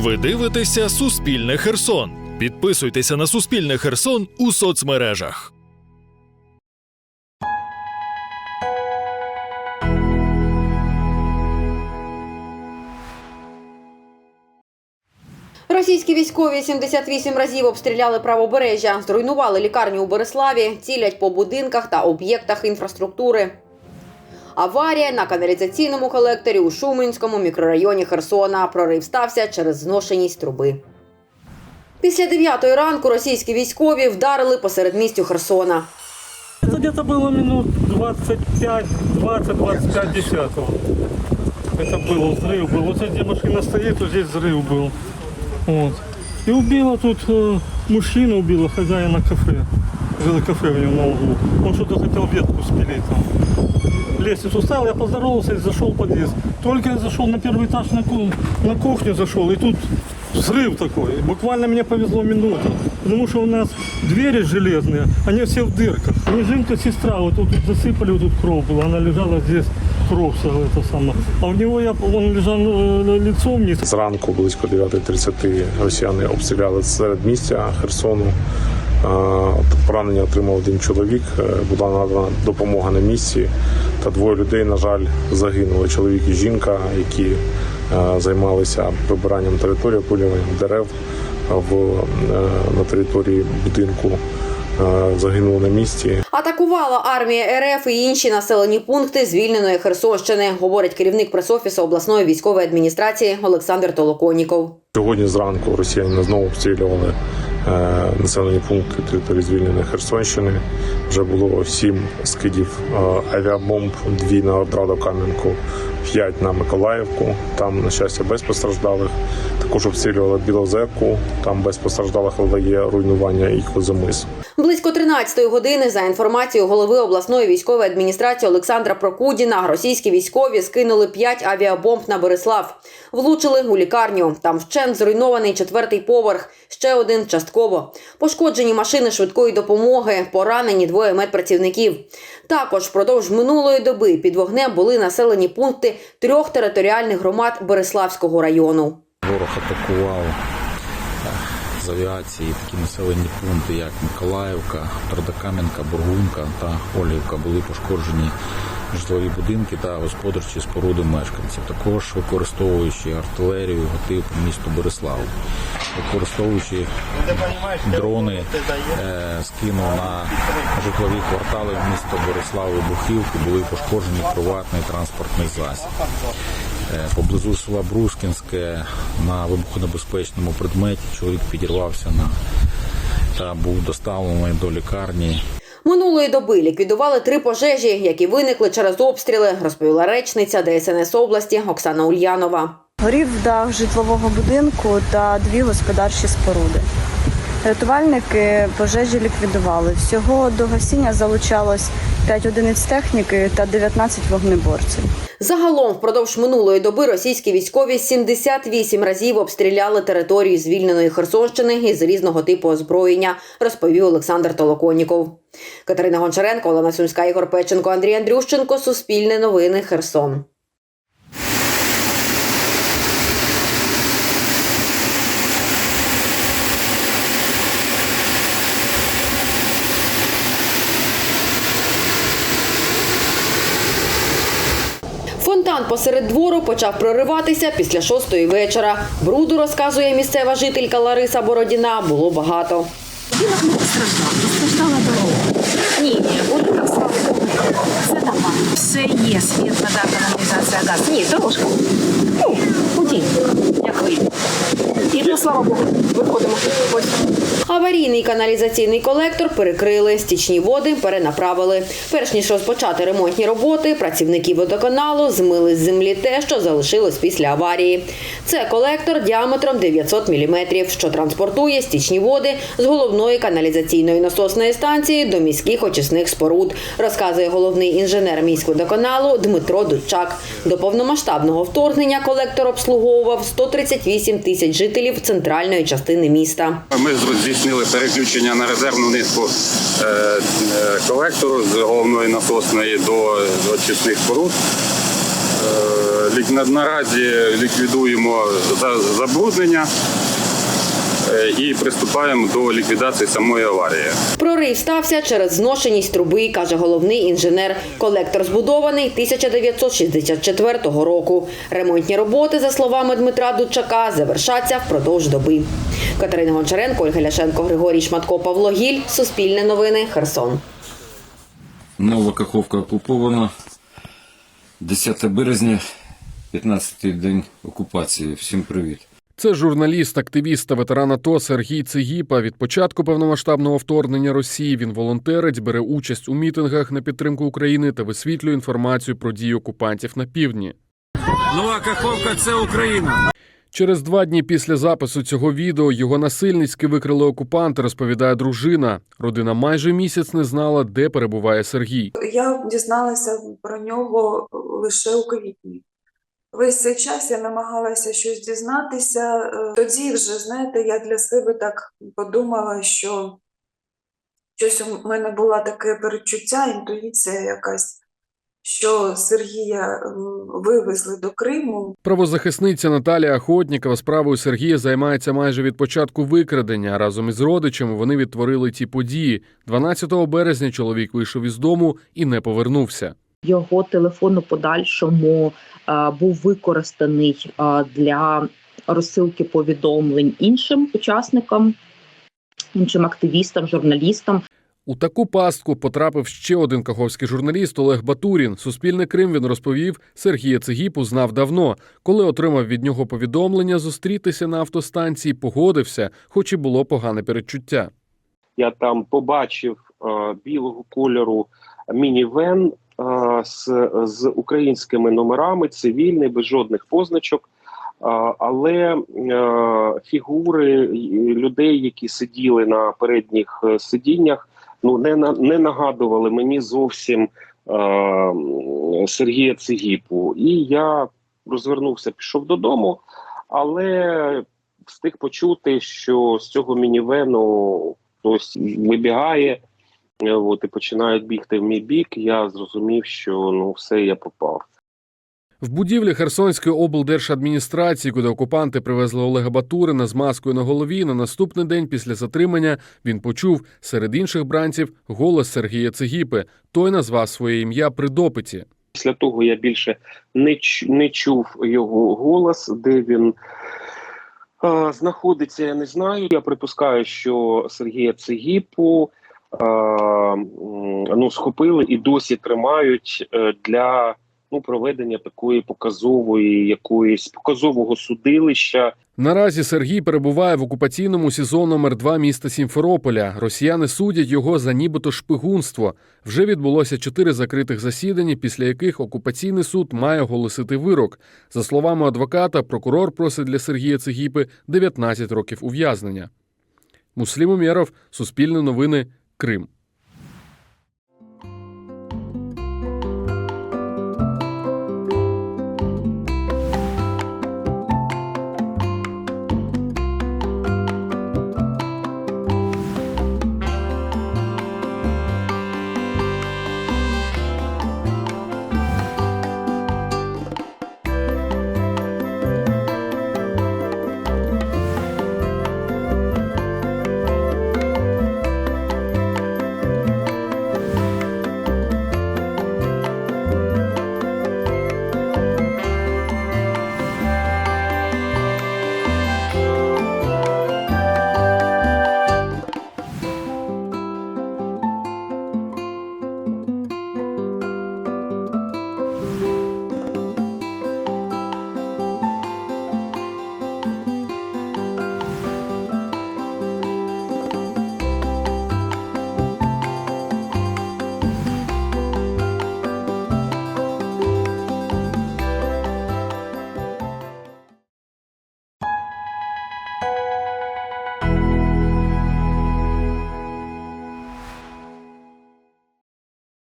Ви дивитеся Суспільне Херсон. Підписуйтеся на Суспільне Херсон у соцмережах. Російські військові 78 разів обстріляли правобережжя, зруйнували лікарню у Береславі, цілять по будинках та об'єктах інфраструктури. Аварія на каналізаційному колекторі у Шуменському мікрорайоні Херсона. Прорив стався через зношеність труби. Після 9 ранку російські військові вдарили посеред містю Херсона. Это где-то было минут 25, 20, 25 десятого. Это был взрыв был. Вот здесь, где машина стоит, вот здесь взрыв был. Вот. И убила тут э, мужчина, убила хозяина кафе. Жило кафе в нем на углу. Он что-то хотел ветку спилить там. Лестницу ставил, я поздоровался и зашел в подъезд. Только я зашел на первый этаж на, ку- на кухню зашел, и тут взрыв такой. Буквально мне повезло минуту. Потому что у нас двери железные, они все в дырках. Снежинка сестра, вот тут, тут засыпали, вот тут кровь была, она лежала здесь, кровь вся это самое. А у него я, он лежал э, лицом вниз. Зранку близько 9.30 росіяни обстріляли середмістя Херсону. Е, Поранення отримав один чоловік. Е, Була надана допомога на місці. Та двоє людей, на жаль, загинули. Чоловік і жінка, які е, займалися прибиранням території, опилюванням дерев в, е, на території будинку. Е, Загинули на місці. Атакувала армія РФ і інші населені пункти звільненої Херсонщини, говорить керівник пресофісу обласної військової адміністрації Олександр Толоконіков. Сьогодні зранку росіяни знову обстрілювали е, населені пункти території звільненої Херсонщини. Вже було сім скидів е, авіабомб, дві на Кам'янку, п'ять на Миколаївку. Там, на щастя, без постраждалих. Також обстрілювали Білозерку, там без постраждалих, але є руйнування і Козомис. Близько 13-ї години, за інформацією голови обласної військової адміністрації Олександра Прокудіна, російські військові скинули 5 авіабомб на Борислав. Влучили у лікарню. Там вщент зруйнований четвертий поверх, ще один частково. Пошкоджені машини швидкої допомоги, поранені двоє медпрацівників. Також впродовж минулої доби під вогнем були населені пункти трьох територіальних громад Береславського району. Ворог атакував з авіації такі населені пункти, як Миколаївка, Тродокам'янка, Бургунка та Олівка. Були пошкоджені житлові будинки та господарчі споруди мешканців, також використовуючи артилерію, гатив місту Бориславу, використовуючи дрони, е, скинув на житлові квартали міста Бориславу Бухівки, були пошкоджені приватний транспортний засіб. Е, Поблизу села Брускінське на вибухонебезпечному предметі чоловік підірвався на та був доставлений до лікарні. Минулої доби ліквідували три пожежі, які виникли через обстріли, розповіла речниця ДСНС області Оксана Ульянова. Горів дах житлового будинку та дві господарчі споруди. Рятувальники пожежі ліквідували. Всього до гасіння залучалось 5 одиниць техніки та 19 вогнеборців. Загалом впродовж минулої доби російські військові 78 разів обстріляли територію звільненої Херсонщини із різного типу озброєння, розповів Олександр Толоконіков. Катерина Гончаренко, Олена Сумська, Ігор Печенко, Андрій Андрющенко. Суспільне новини. Херсон. Фонтан посеред двору почав прориватися після шостої вечора. Бруду, розказує місцева жителька Лариса Бородіна, було багато. Будинок не постраждав, постраждала дорога. Ні, ні, будинок, слава Богу, все нормально. Все є, світ, вода, каналізація, газ. Ні, дорожка. Ну, куди? Як ви? Ну, слава Богу, виходимо. Ось. Аварійний каналізаційний колектор перекрили, стічні води перенаправили. Перш ніж розпочати ремонтні роботи, працівники водоканалу змили з землі те, що залишилось після аварії. Це колектор діаметром 900 мм, що транспортує стічні води з головної каналізаційної насосної станції до міських очисних споруд, розказує головний інженер міськводоканалу Дмитро Дудчак. До повномасштабного вторгнення колектор обслуговував 138 тисяч жителів центральної частини міста. Ми здійснили переключення на резервну нитку е, е, колектору з головної насосної до очисних споруд. Е, наразі ліквідуємо забруднення е, і приступаємо до ліквідації самої аварії. Прорив стався через зношеність труби, каже головний інженер. Колектор збудований 1964 року. Ремонтні роботи, за словами Дмитра Дудчака, завершаться впродовж доби. Катерина Гончаренко, Ольга Ляшенко, Григорій Шматко, Павло Гіль. Суспільне новини. Херсон. Нова Каховка окупована. 10 березня, 15-й день окупації. Всім привіт. Це журналіст, активіст та ветеран АТО Сергій Цигіпа. Від початку повномасштабного вторгнення Росії він волонтерить, бере участь у мітингах на підтримку України та висвітлює інформацію про дії окупантів на півдні. Нова Каховка це Україна. Через два дні після запису цього відео його насильницьки викрили окупанти, розповідає дружина. Родина майже місяць не знала, де перебуває Сергій. Я дізналася про нього лише у квітні. Весь цей час я намагалася щось дізнатися. Тоді вже, знаєте, я для себе так подумала, що щось у мене було таке перечуття, інтуїція якась, що Сергія вивезли до Криму. Правозахисниця Наталія Охотнікова справою Сергія займається майже від початку викрадення. Разом із родичами вони відтворили ті події. 12 березня чоловік вийшов із дому і не повернувся. Його телефон у подальшому е, був використаний е, для розсилки повідомлень іншим учасникам, іншим активістам, журналістам. У таку пастку потрапив ще один каховський журналіст Олег Батурін. Суспільне Крим він розповів, Сергія Цигіпу знав давно. Коли отримав від нього повідомлення зустрітися на автостанції, погодився, хоч і було погане передчуття. я там побачив е, білого кольору мінівен е, з, з українськими номерами, цивільний, без жодних позначок. Е, але е, фігури людей, які сиділи на передніх е, сидіннях, ну не не нагадували мені зовсім е, Сергія Цигіпу. І я розвернувся, пішов додому, але встиг почути, що з цього мінівену хтось вибігає, е, от, і починають бігти в мій бік. Я зрозумів, що ну все, я попав. В будівлі Херсонської облдержадміністрації, куди окупанти привезли Олега Батурина з маскою на голові, на наступний день після затримання він почув серед інших бранців голос Сергія Цигіпи. Той назвав своє ім'я при допиті. Після того я більше не, не чув його голос, де він знаходиться, я не знаю. Я припускаю, що Сергія Цигіпу е, ну, схопили і досі тримають е, для ну, проведення такої показової якоїсь показового судилища. Наразі Сергій перебуває в окупаційному СІЗО номер 2 міста Сімферополя. Росіяни судять його за нібито шпигунство. Вже відбулося чотири закритих засідання, після яких окупаційний суд має оголосити вирок. За словами адвоката, прокурор просить для Сергія Цигіпи 19 років ув'язнення. Муслім Умєров, Суспільне новини, Крим.